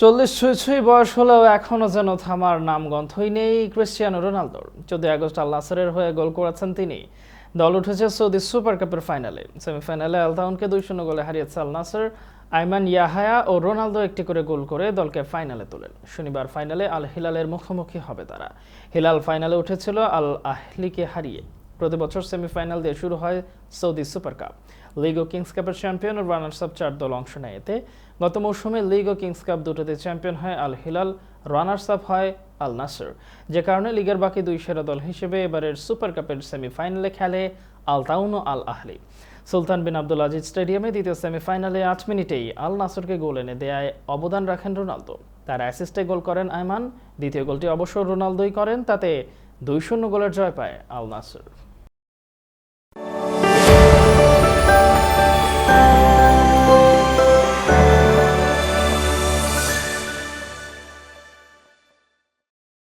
চল্লিশ ছুঁই ছুঁই বয়স হলেও এখনও যেন থামার নাম গন্ধই নেই ক্রিশ্চিয়ানো রোনালদোর। চোদ্দই আগস্ট আল হয়ে গোল করেছেন তিনি। দল উঠেছে সৌদি সুপার কাপের ফাইনালে। সেমিফাইনালে আলতাউনকে দুই শূন্য গোলে হারিয়েছে আল নাসের। আইমান ইয়াহায়া ও রোনালদো একটি করে গোল করে দলকে ফাইনালে তোলেন। শনিবার ফাইনালে আল হিলালের মুখোমুখি হবে তারা। হিলাল ফাইনালে উঠেছিল আল আহলিকে হারিয়ে। প্রতি বছর সেমিফাইনাল দিয়ে শুরু হয় সৌদি সুপার কাপ। লিগ ও কিংস কাপের চ্যাম্পিয়ন ও রানার্স আপ চার দল অংশ নেয় এতে। গত মৌসুমে লিগ ও কিংস কাপ দুটোতে চ্যাম্পিয়ন হয় আল হিলাল রানার্স আপ হয় আল নাসর। যে কারণে লিগের বাকি দুই সেরা দল হিসেবে এবারের সুপার কাপের সেমিফাইনালে খেলে আল তাউন ও আল আহলি। সুলতান বিন আব্দুল আজিজ স্টেডিয়ামে দ্বিতীয় সেমিফাইনালে আট মিনিটেই আল নাসরকে গোল এনে দেয়ায় অবদান রাখেন রোনালদো। তার অ্যাসিস্টে গোল করেন আয়মান, দ্বিতীয় গোলটি অবশ্য রোনালদোই করেন, তাতে দুই শূন্য গোলের জয় পায় আল নাসর।